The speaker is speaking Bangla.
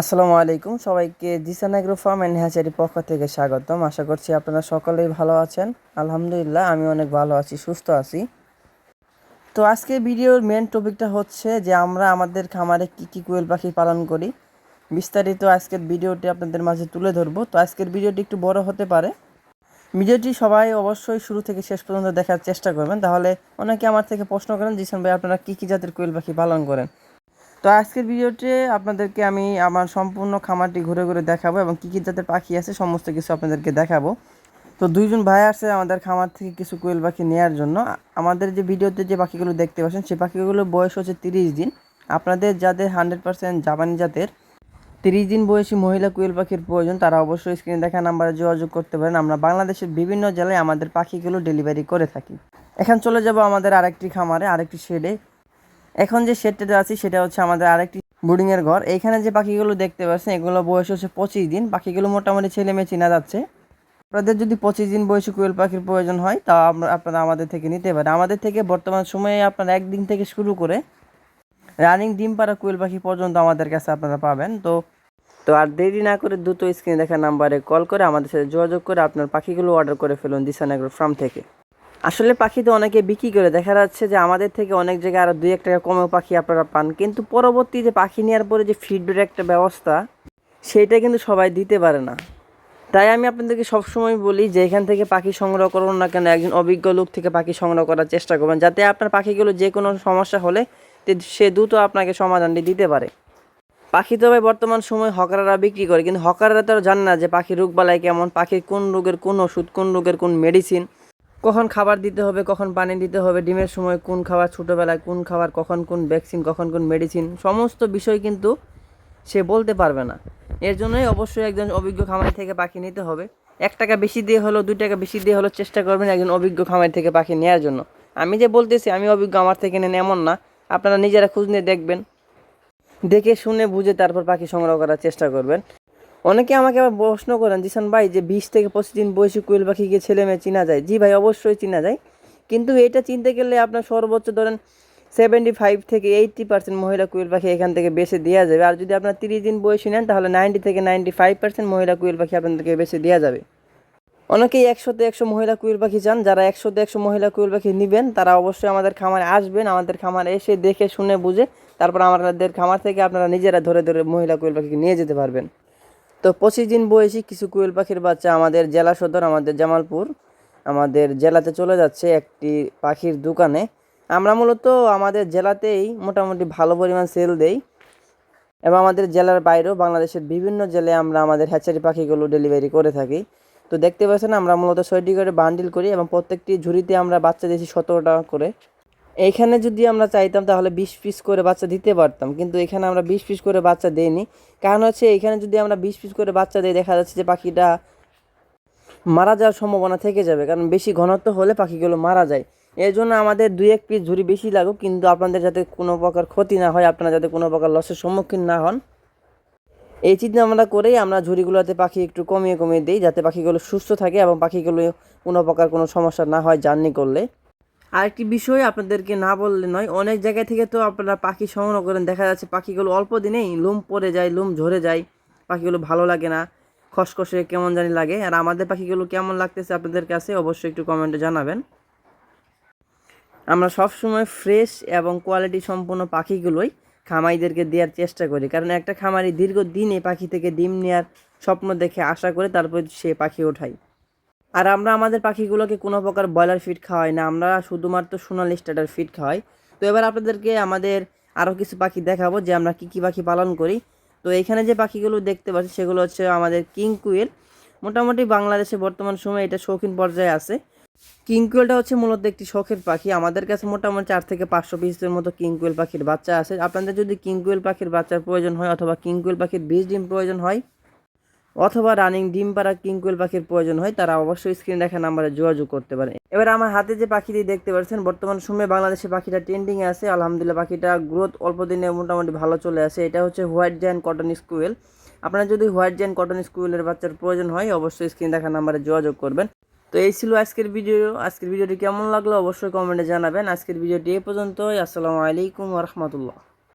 আসসালামু আলাইকুম। সবাইকে জিসান এগ্রো ফার্ম অ্যান্ড হ্যাচারির পক্ষ থেকে স্বাগতম। আশা করছি আপনারা সকলেই ভালো আছেন। আলহামদুলিল্লাহ আমি অনেক ভালো আছি, সুস্থ আছি। তো আজকে ভিডিওর মেন টপিকটা হচ্ছে যে আমরা আমাদের খামারে কী কী কোয়েল পাখি পালন করি। বিস্তারিত আজকের ভিডিওটি আপনাদের মাঝে তুলে ধরবো। তো আজকের ভিডিওটি একটু বড় হতে পারে। ভিডিওটি সবাই অবশ্যই শুরু থেকে শেষ পর্যন্ত দেখার চেষ্টা করবেন। তাহলে অনেকে আমার থেকে প্রশ্ন করেন, জিসান ভাই, আপনারা কী কী জাতের কোয়েল পাখি পালন করেন? তো আজকের ভিডিওতে আপনাদেরকে আমি আমার সম্পূর্ণ খামারটি ঘুরে ঘুরে দেখাবো এবং কী কী জাতের পাখি আছে, সমস্ত কিছু আপনাদেরকে দেখাবো। তো দুইজন ভাই আসছে আমাদের খামার থেকে কিছু কোয়েল পাখি নেওয়ার জন্য। আমাদের যে ভিডিওতে যে পাখিগুলো দেখতে পাচ্ছেন সেই পাখিগুলোর বয়স হচ্ছে তিরিশ দিন। আপনাদের যাদের হান্ড্রেড পার্সেন্ট জাপানি জাতের তিরিশ দিন বয়সী মহিলা কোয়েল পাখির প্রয়োজন, তারা অবশ্যই স্ক্রিনে দেখা নাম্বারে যোগাযোগ করতে পারেন। আমরা বাংলাদেশের বিভিন্ন জেলায় আমাদের পাখিগুলো ডেলিভারি করে থাকি। এখন চলে যাব আমাদের আরেকটি খামারে, আরেকটি শেডে। এখন যে শেডটাতে আছি, সেটা হচ্ছে আমাদের আরেকটি বোর্ডিংয়ের ঘর। এইখানে যে পাখিগুলো দেখতে পাচ্ছেন, এগুলো বয়স হচ্ছে পঁচিশ দিন। পাখিগুলো মোটামুটি ছেলে মেয়ে চেনা যাচ্ছে। আপনাদের যদি পঁচিশ দিন বয়সী কোয়েল পাখির প্রয়োজন হয়, তা আপনারা আমাদের থেকে নিতে পারেন। আমাদের থেকে বর্তমান সময়ে আপনারা একদিন থেকে শুরু করে রানিং ডিম পাড়া কোয়েল পাখি পর্যন্ত আমাদের কাছে আপনারা পাবেন। তো তো আর দেরি না করে দ্রুত স্ক্রিনে দেখা নাম্বারে কল করে আমাদের সাথে যোগাযোগ করে আপনার পাখিগুলো অর্ডার করে ফেলুন দিশানগর ফার্ম থেকে। আসলে পাখি তো অনেকে বিক্রি করে। দেখা যাচ্ছে যে আমাদের থেকে অনেক জায়গায় আরও দুই এক টাকা কমেও পাখি আপনারা পান। কিন্তু পরবর্তী যে পাখি নেওয়ার পরে যে ফিডব্যাক একটা ব্যবস্থা সেইটা কিন্তু সবাই দিতে পারে না। তাই আমি আপনাদেরকে সবসময় বলি যে এখান থেকে পাখি সংগ্রহ করুন না কেন, একজন অভিজ্ঞ লোক থেকে পাখি সংগ্রহ করার চেষ্টা করবেন, যাতে আপনার পাখিগুলো যে কোনো সমস্যা হলে সে দ্রুত আপনাকে সমাধানটি দিতে পারে। পাখি তবে বর্তমান সময় হকাররা বিক্রি করে, কিন্তু হকাররা তো জানে না যে পাখির রোগবালাই কেমন, পাখির কোন রোগের কোন ওষুধ, কোন রোগের কোন মেডিসিন কখন খাবার দিতে হবে, কখন পানি দিতে হবে, ডিমের সময় কোন খাবার ছোটোবেলায়, কোন খাবার, কখন কোন ভ্যাকসিন কখন কোন মেডিসিন সমস্ত বিষয় কিন্তু সে বলতে পারবে না। এর জন্যই অবশ্যই একজন অভিজ্ঞ খামারি থেকে পাখি নিতে হবে। এক টাকা বেশি দিয়ে হলো, দুই টাকা বেশি দিয়ে হলো, চেষ্টা করবেন একজন অভিজ্ঞ খামারি থেকে পাখি নেওয়ার জন্য। আমি যে বলতেছি, আমি অভিজ্ঞ আমার থেকে নেন এমন না। আপনারা নিজেরা খুঁজ নিয়ে দেখবেন, দেখে শুনে বুঝে তারপর পাখি সংগ্রহ করার চেষ্টা করবেন। অনেকে আমাকে আবার প্রশ্ন করেন, জিসান ভাই, যে বিশ থেকে পঁচিশ দিন বয়সী কোয়েল পাখিকে ছেলে মেয়ে চিনা যায়? জি ভাই, অবশ্যই চিনা যায়। কিন্তু এটা চিনতে গেলে আপনার সর্বোচ্চ ধরেন সেভেন্টি ফাইভ থেকে এইট্টি পার্সেন্ট মহিলা কুয়েল পাখি এখান থেকে বেছে দেওয়া যাবে। আর যদি আপনার তিরিশ দিন বয়সী নেন, তাহলে নাইনটি থেকে নাইনটি ফাইভ পার্সেন্ট মহিলা কুয়েল পাখি আপনাদেরকে বেছে দেওয়া যাবে। অনেকেই একশোতে একশো মহিলা কুয়েল পাখি চান। যারা একশোতে একশো মহিলা কুয়েল পাখি নেবেন, তারা অবশ্যই আমাদের খামারে আসবেন। আমাদের খামারে এসে দেখে, শুনে, বুঝে, তারপর আমাদের খামার থেকে আপনারা নিজেরা ধরে ধরে মহিলা কুয়েল পাখিকে নিয়ে যেতে পারবেন। তো পঁচিশ দিন বয়সী কিছু কোয়েল পাখির বাচ্চা আমাদের জেলা সদর, আমাদের জামালপুর, আমাদের জেলাতে চলে যাচ্ছে একটি পাখির দোকানে। আমরা মূলত আমাদের জেলাতেই মোটামুটি ভালো পরিমাণ সেল দেই এবং আমাদের জেলার বাইরেও বাংলাদেশের বিভিন্ন জেলায় আমরা আমাদের হ্যাচারি পাখিগুলো ডেলিভারি করে থাকি। তো দেখতে পাচ্ছেন, আমরা মূলত ছয়টি করে বান্ডিল করি এবং প্রত্যেকটি ঝুড়িতে আমরা বাচ্চা দিয়েছি সতেরো টাকা করে। এইখানে যদি আমরা চাইতাম তাহলে বিশ পিস করে বাচ্চা দিতে পারতাম, কিন্তু এখানে আমরা বিশ পিস করে বাচ্চা দেইনি। কারণ হচ্ছে এখানে যদি আমরা বিশ পিস করে বাচ্চা দিই, দেখা যাচ্ছে যে পাখিটা মারা যাওয়ার সম্ভাবনা থেকে যাবে, কারণ বেশি ঘনত্ব হলে পাখিগুলো মারা যায়। এর জন্য আমাদের দুই এক পিস ঝুড়ি বেশি লাগুক, কিন্তু আপনাদের যাতে কোনো প্রকার ক্ষতি না হয়, আপনারা যাতে কোনো প্রকার লসের সম্মুখীন না হন। এই চিন্তা আমরা করেই আমরা ঝুড়িগুলোতে পাখি একটু কমিয়ে কমিয়ে দিই, যাতে পাখিগুলো সুস্থ থাকে এবং পাখিগুলো কোনো প্রকার কোনো সমস্যা না হয় জার্নি করলে। আরেকটি বিষয় আপনাদেরকে না বললে নয়, অনেক জায়গা থেকে তো আপনারা পাখি সংগ্রহ করেন। দেখা যাচ্ছে পাখিগুলো অল্প দিনেই লুম পড়ে যায়, লুম ঝরে যায়। পাখিগুলো ভালো লাগে না, খসখসে কেমন জানি লাগে। আর আমাদের পাখিগুলো কেমন লাগতেছে আপনাদের কাছে অবশ্যই একটু কমেন্টে জানাবেন। আমরা সবসময় ফ্রেশ এবং কোয়ালিটি সম্পন্ন পাখিগুলোই খামারিদেরকে দেওয়ার চেষ্টা করি। কারণ একটা খামারি দীর্ঘদিন এই পাখি থেকে ডিম নেওয়ার স্বপ্ন দেখে আশা করে তারপর সে পাখি ওঠাই আর আমরা আমাদের পাখিগুলোকে কোনো প্রকার ব্রয়লার ফিড খাওয়াই না, আমরা শুধুমাত্র সোনালি স্টার্টার ফিড খাওয়াই। তো এবার আপনাদেরকে আমাদের আরও কিছু পাখি দেখাবো যে আমরা কী কী পাখি পালন করি। তো এখানে যে পাখিগুলো দেখতে পাচ্ছি সেগুলো হচ্ছে আমাদের কিং কুয়েল মোটামুটি বাংলাদেশে বর্তমান সময়ে এটা শৌখিন পর্যায়ে আছে। কিং কুয়েলটা হচ্ছে মূলত একটি শখের পাখি। আমাদের কাছে মোটামুটি চার থেকে পাঁচশো পিসের মতো কিং কুয়েল পাখির বাচ্চা আছে। আপনাদের যদি কিং কুয়েল পাখির বাচ্চার প্রয়োজন হয় অথবা কিং কুয়েল পাখির বীজ ডিম প্রয়োজন হয় অথবা রানিং ডিম পাড়া কিংকুয়েল পাখির প্রয়োজন হয়, তারা অবশ্যই স্ক্রিন দেখা নাম্বারে যোগাযোগ করতে পারে। এবার আমার হাতে যে পাখিটি দেখতে পাচ্ছেন, বর্তমান সময়ে বাংলাদেশে পাখিটা ট্রেন্ডিংয়ে আছে। আলহামদুলিল্লাহ, পাখিটা গ্রোথ অল্প দিনে মোটামুটি ভালো চলে আসে। এটা হচ্ছে হোয়াইট জ্যান কটন স্কুয়েল আপনার যদি হোয়াইট জ্যান কটন স্কুয়েলের বাচ্চার প্রয়োজন হয়, অবশ্যই স্ক্রিন দেখা নাম্বারে যোগাযোগ করবেন। তো এই ছিল আজকের ভিডিও আজকের ভিডিওটি কেমন লাগল, অবশ্যই কমেন্টে জানাবেন। আজকের ভিডিওটি এ পর্যন্তই। আসসালামু আলাইকুম রহমতুল্লাহ।